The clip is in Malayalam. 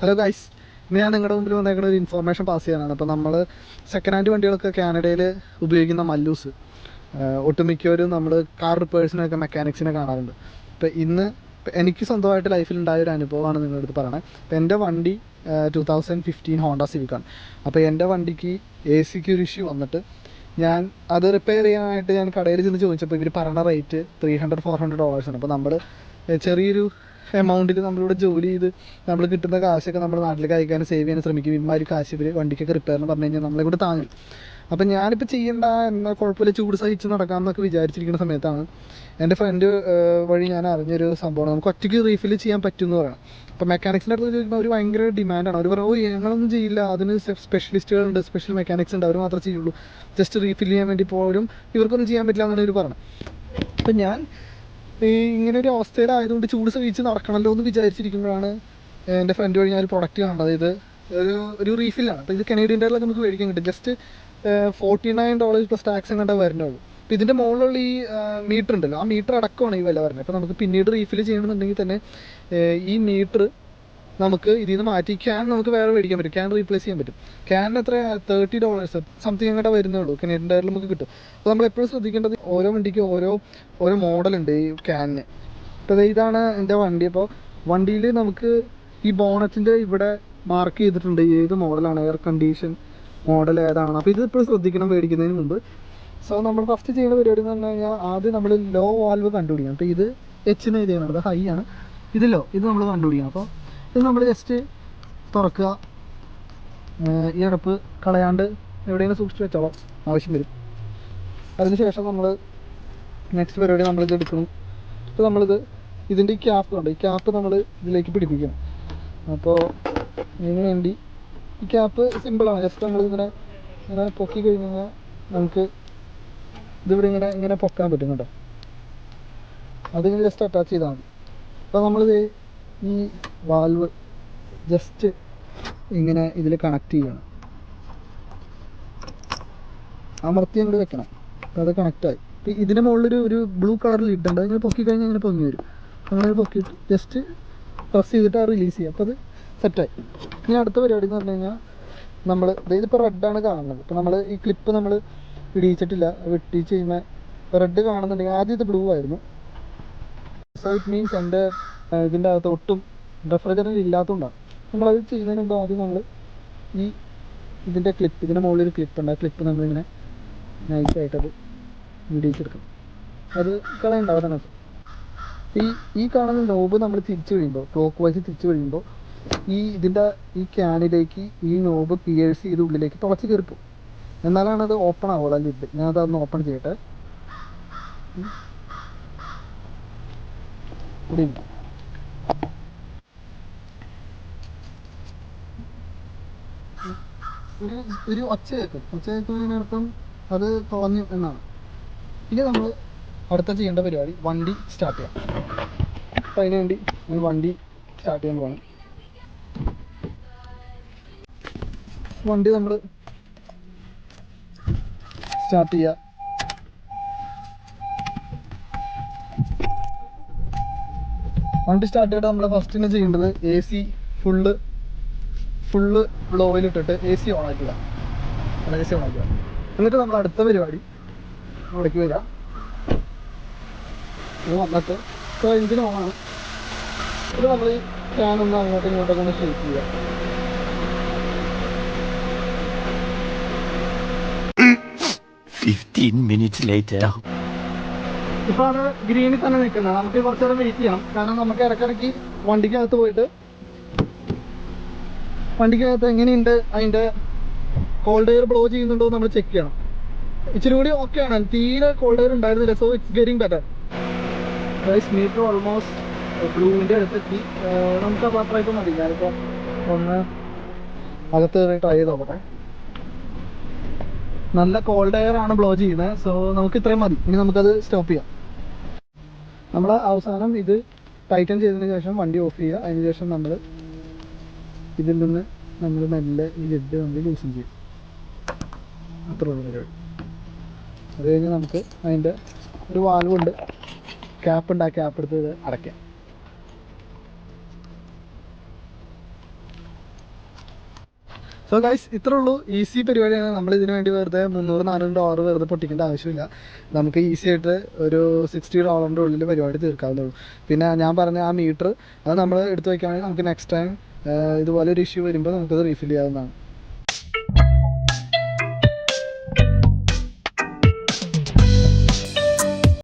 ഹലോ ഗൈസ് ഇന്ന് ഞാൻ നിങ്ങളുടെ മുമ്പിൽ വന്നേക്കുന്ന ഒരു ഇൻഫോർമേഷൻ പാസ് ചെയ്യാനാണ്. അപ്പോൾ നമ്മൾ സെക്കൻഡ് ഹാൻഡ് വണ്ടികളൊക്കെ കാനഡയിൽ ഉപയോഗിക്കുന്ന മല്ലൂസ്. ഒട്ടുമിക്കവരും നമ്മൾ കാർ റിപ്പേഴ്സിനൊക്കെ മെക്കാനിക്സിനെ കാണാറുണ്ട്. അപ്പോൾ ഇന്ന് എനിക്ക് സ്വന്തമായിട്ട് ലൈഫിൽ ഉണ്ടായ ഒരു അനുഭവമാണ് നിങ്ങളുടെ അടുത്ത് പറയണത് അപ്പോൾ എന്റെ വണ്ടി ടു തൗസൻഡ് ഫിഫ്റ്റീൻ ഹോണ്ട സിവിക്കാണ് അപ്പോൾ എന്റെ വണ്ടിക്ക് എ സിക്ക് ഒരു ഇഷ്യൂ വന്നിട്ട് ഞാൻ അത് റിപ്പയർ ചെയ്യാനായിട്ട് ഞാൻ കടയിൽ ചെന്ന് ചോദിച്ചപ്പോൾ ഇവർ പറഞ്ഞ rate three hundred four hundred ഡോളേഴ്സാണ് അപ്പോൾ നമ്മൾ ചെറിയൊരു എമൗണ്ടിൽ നമ്മളിവിടെ ജോലി ചെയ്ത് നമ്മൾ കിട്ടുന്ന കാശൊക്കെ നമ്മുടെ നാട്ടിലേക്ക് അയക്കാനും സേവ് ചെയ്യാനും ശ്രമിക്കും. ഇമാതിരി കാശ് ഇവർ വണ്ടിക്കൊക്കെ റിപ്പയർ എന്ന് പറഞ്ഞു കഴിഞ്ഞാൽ നമ്മളെ കൂടെ താങ്ങും. അപ്പം ഞാനിപ്പോൾ ചെയ്യണ്ട എന്നാൽ കുഴപ്പമില്ല ചൂട് സഹിച്ച് നടക്കാം എന്നൊക്കെ വിചാരിച്ചിരിക്കുന്ന സമയത്താണ് എന്റെ ഫ്രണ്ട് വഴി ഞാൻ അറിഞ്ഞൊരു സംഭവമാണ്. നമുക്ക് ഒറ്റയ്ക്ക് റീഫിൽ ചെയ്യാൻ പറ്റും എന്ന് പറയണം അപ്പോൾ മെക്കാനിക്സിന്റെ അടുത്ത് ചോദിക്കുമ്പോൾ അവർ ഭയങ്കര ഡിമാൻഡാണ് അവർ പറഞ്ഞു ഓ ഞങ്ങളൊന്നും ചെയ്യില്ല. അതിന് സ്പെഷ്യലിസ്റ്റുകളുണ്ട് സ്പെഷ്യൽ മെക്കാനിക്സ് ഉണ്ട്. അവർ മാത്രമേ ചെയ്യുള്ളൂ. ജസ്റ്റ് റീഫിൽ ചെയ്യാൻ വേണ്ടി പോലും ഇവർക്കൊന്നും ചെയ്യാൻ പറ്റില്ല എന്നാണ് ഇവർ പറഞ്ഞത്. അപ്പം ഞാൻ ഈ ഇങ്ങനെ ഒരു അവസ്ഥയിലായതുകൊണ്ട് ചൂട് സഹിച്ച് നടക്കണമല്ലോ എന്ന് വിചാരിച്ചിരിക്കുമ്പോഴാണ് എന്റെ ഫ്രണ്ട് വഴി ഞാൻ ഒരു പ്രൊഡക്റ്റ് കണ്ടത്. ഇത് ഒരു ഒരു റീഫില്ലാണ് അപ്പോൾ ഇത് കനേഡിയൻ ടയറിലൊക്കെ നമുക്ക് മേടിക്കാൻ കിട്ടും. Just forty nine dollars plus tax എങ്ങാണ്ട് വരുന്നുള്ളൂ. അപ്പോൾ ഇതിന്റെ മുകളിലുള്ള ഈ മീറ്റർ ഉണ്ടല്ലോ ആ മീറ്റർ അടക്കമാണ് ഈ വില വരുന്നത്. അപ്പോൾ നമുക്ക് പിന്നീട് റീഫിൽ ചെയ്യണമെന്നുണ്ടെങ്കിൽ തന്നെ ഈ മീറ്റർ നമുക്ക് ഇതിൽ നിന്ന് മാറ്റി ക്യാൻ നമുക്ക് വേറെ മേടിക്കാൻ പറ്റും. ക്യാൻ റീപ്ലേസ് ചെയ്യാൻ പറ്റും. ക്യാനിന് എത്ര? തേർട്ടി ഡോളേഴ്സ് സംതിങ് അങ്ങോട്ട് വരുന്നേ ഉള്ളൂ. കനേഡിയൻ ടയറിൽ നമുക്ക് കിട്ടും. അപ്പോൾ നമ്മൾ എപ്പോഴും ശ്രദ്ധിക്കേണ്ടത് ഓരോ വണ്ടിക്കും ഓരോ ഓരോ മോഡലുണ്ട് ഈ ക്യാനിന് അപ്പോൾ ഇതാണ് എന്റെ വണ്ടി. അപ്പോൾ വണ്ടിയിൽ നമുക്ക് ഈ ബോണറ്റിന്റെ ഇവിടെ മാർക്ക് ചെയ്തിട്ടുണ്ട്. ഏത് മോഡലാണ് എയർ കണ്ടീഷൻ മോഡൽ ഏതാണ്? അപ്പോൾ ഇത് എപ്പോഴും ശ്രദ്ധിക്കണം മേടിക്കുന്നതിന് മുമ്പ്. സോ നമ്മൾ ഫസ്റ്റ് ചെയ്യുന്ന പരിപാടി എന്ന് പറഞ്ഞു കഴിഞ്ഞാൽ ആദ്യം നമ്മൾ ലോ വാൽവ് കണ്ടുപിടിക്കണം. അപ്പോൾ ഇത് എച്ചിന് എഴുതിയാണ് അത് ഹൈ ആണ്. ഇത് ലോ ഇത് നമ്മൾ കണ്ടുപിടിക്കണം. അപ്പോൾ ഇത് നമ്മൾ ജസ്റ്റ് തുറക്കുക. ഈ അടപ്പ് കളയാണ്ട് എവിടെയെങ്കിലും സൂക്ഷിച്ച് വെച്ചോളാം. ആവശ്യം വരും. അതിനുശേഷം നമ്മൾ നെക്സ്റ്റ് പരിപാടി നമ്മളിത് എടുക്കണം. ഇപ്പോൾ നമ്മളിത് ഇതിന്റെ ഈ ക്യാപ്പ് ഉണ്ട് ഈ ക്യാപ്പ് നമ്മൾ ഇതിലേക്ക് പിടിപ്പിക്കണം അപ്പോൾ ഇതിന് വേണ്ടി ഈ ക്യാപ്പ് സിമ്പിളാണ് ജസ്റ്റ് നമ്മളിങ്ങനെ ഇങ്ങനെ പൊക്കി കഴിഞ്ഞ് കഴിഞ്ഞാൽ നമുക്ക് ഇതിവിടെ ഇങ്ങനെ ഇങ്ങനെ പൊക്കാൻ പറ്റും കേട്ടോ അതിങ്ങനെ ജസ്റ്റ് അറ്റാച്ച് ചെയ്താൽ മതി. അപ്പോൾ നമ്മളിത് ഈ വാൽവ് ജസ്റ്റ് ഇങ്ങനെ ഇതിൽ കണക്ട് ചെയ്യണം. അമർത്തി അങ്ങോട്ട് വെക്കണം. അത് കണക്റ്റായി ഇപ്പം ഇതിന് മുകളിലൊരു ഒരു ബ്ലൂ കളറിൽ ഇട്ടുണ്ട് അതിങ്ങനെ പൊക്കി കഴിഞ്ഞാൽ ഇങ്ങനെ പൊങ്ങി വരും. അങ്ങനെ പൊക്കിയിട്ട് ജസ്റ്റ് പ്രസ് ചെയ്തിട്ട് അത് റിലീസ് ചെയ്യാം. അപ്പോൾ അത് സെറ്റായി ഇനി അടുത്ത പരിപാടി എന്ന് പറഞ്ഞു കഴിഞ്ഞാൽ നമ്മൾ ഇതിപ്പോൾ റെഡാണ് കാണുന്നത്. ഇപ്പോൾ നമ്മൾ ഈ ക്ലിപ്പ് നമ്മൾ ഇടിയിച്ചിട്ടില്ല. വെട്ടിച്ച് കഴിയുമ്പോൾ റെഡ് കാണുന്നുണ്ടെങ്കിൽ ആദ്യം ഇത് ബ്ലൂ ആയിരുന്നു. സോ ഇറ്റ് മീൻസ് എന്റെ ഇതിന്റെ അകത്ത് ഒട്ടും റെഫ്രിജറേറ്റർ ഇല്ലാത്തതുകൊണ്ടാണ്. നമ്മളത് ചെയ്യുന്നതിന് മുമ്പ് ആദ്യം നമ്മൾ ഈ ഇതിന്റെ ക്ലിപ്പ് ഇതിന്റെ മുകളിൽ ഒരു ക്ലിപ്പ് ഉണ്ട്. ആ ക്ലിപ്പ് നമ്മളിങ്ങനെ നൈസായിട്ടത് ഇടിയിച്ചെടുക്കണം അത് കളയണ്ട അവിടെ ഈ ഈ കാണുന്ന നോബ് നമ്മൾ തിരിച്ചു കഴിയുമ്പോൾ ക്ലോക്ക് വൈസ് തിരിച്ചു കഴിയുമ്പോൾ ഈ ഇതിന്റെ ഈ ക്യാനിലേക്ക് ഈ നോബ് പിയേഴ്സ് ചെയ്ത് ഉള്ളിലേക്ക് തുളച്ച് കയറിപ്പോവും. എന്നാലാണ് അത് ഓപ്പൺ ആവുള്ളൂ ലിഡ് ഞാൻ അതൊന്ന് ഓപ്പൺ ചെയ്യട്ടെ. ഇവിടെ ഒരു ഒരു ഒച്ച കേൾക്കും ഒച്ച കേൾക്കുന്നതിനർത്ഥം അത് തോന്നി എന്നാണ്. ഇനി നമ്മൾ അടുത്ത ചെയ്യേണ്ട പരിപാടി വണ്ടി സ്റ്റാർട്ട് ചെയ്യാം. അപ്പം അതിനുവേണ്ടി നമ്മൾ വണ്ടി സ്റ്റാർട്ട് ചെയ്യാൻ പോകണം വണ്ടി നമ്മൾ സ്റ്റാർട്ട് ചെയ്യുക വണ്ടി സ്റ്റാർട്ട് ചെയ്തിട്ട് നമ്മൾ ഫസ്റ്റ് തന്നെ ചെയ്യേണ്ടത് എ സി ഫുള്ള് ഫുള്ള് ലോയിലിട്ടിട്ട് എ സി ഓൺ ആക്കുക എ സി ഓൺ ആക്കുക എന്നിട്ട് നമ്മൾ അടുത്ത പരിപാടി ഇവിടേക്ക് വരിക ഇത് വന്നിട്ട് ഇപ്പോൾ എഞ്ചിൻ ഓണാണ് ഇത് നമ്മൾ ഈ ഫാൻ ഒന്ന് അങ്ങോട്ടും ഇങ്ങോട്ടൊക്കെ ഒന്ന് ഷേക്ക് ചെയ്യുക 15 minutes later. ഇപ്പൊ അത് ഗ്രീനിൽ തന്നെ നിൽക്കുന്നത് നമുക്ക് കുറച്ചേരം വെയിറ്റ് ചെയ്യണം. കാരണം നമുക്ക് ഇടക്കിടക്ക് വണ്ടിക്കകത്ത് പോയിട്ട് വണ്ടിക്കകത്ത് എങ്ങനെയുണ്ട്? അതിന്റെ കോൾഡ് എയർ ബ്ലോ ചെയ്യുന്നുണ്ടോ നമ്മൾ ചെക്ക് ചെയ്യണം. ഇച്ചിരി കൂടി ഓക്കെ ആണ്. തീരെ കോൾഡ് എയർ ഉണ്ടായിരുന്നില്ല. So it's getting better meter almost ബ്ലൂവിന്റെ അടുത്തെത്തി. ഏർ നമുക്ക് ആ പാത്രമായിട്ട് മതി. ഞാനിപ്പോ ഒന്ന് അകത്ത് ട്രൈ ചെയ്ത് നോക്കട്ടെ. നല്ല കോൾഡ് എയർ ആണ് ബ്ലോ ചെയ്യുന്നത്. സോ നമുക്ക് ഇത്രയും മതി. ഇനി നമുക്കത് സ്റ്റോപ്പ് ചെയ്യാം. നമ്മൾ അവസാനം ഇത് ടൈറ്റൻ ചെയ്തതിന് ശേഷം വണ്ടി ഓഫ് ചെയ്യുക. അതിന് ശേഷം നമ്മൾ ഇതിൽ നിന്ന് നമ്മൾ നല്ല ഈ ലെഡ് നമ്മൾ ലൂസും ചെയ്യും. അത്ര ഉള്ളൂ പരിപാടി. അത് കഴിഞ്ഞ് നമുക്ക് അതിന്റെ ഒരു വാൽവ് ഉണ്ട് ക്യാപ്പ് ഉണ്ട്. ആ ക്യാപ്പ് എടുത്ത് ഇത് അടയ്ക്കാം. സോ ഗൈസ് ഇത്രേ ഉള്ളൂ. ഈസി പരിപാടിയാണ്. നമ്മൾ ഇതിനു വേണ്ടി വെറുതെ മുന്നൂറ് നാനൂറ് ഡോളർ വെറുതെ പൊട്ടിക്കേണ്ട ആവശ്യമില്ല. നമുക്ക് ഈസി ആയിട്ട് ഒരു സിക്സ്റ്റി ഡോളറിന്റെ ഉള്ളിൽ പരിപാടി തീർക്കാവുന്നുള്ളൂ പിന്നെ ഞാൻ പറഞ്ഞ ആ മീറ്റർ അത് നമ്മൾ എടുത്തു വയ്ക്കുകയാണെങ്കിൽ നമുക്ക് നെക്സ്റ്റ് ടൈം ഇതുപോലെ ഒരു ഇഷ്യൂ വരുമ്പോൾ നമുക്കത് റീഫിൽ ചെയ്യാവുന്നതാണ്.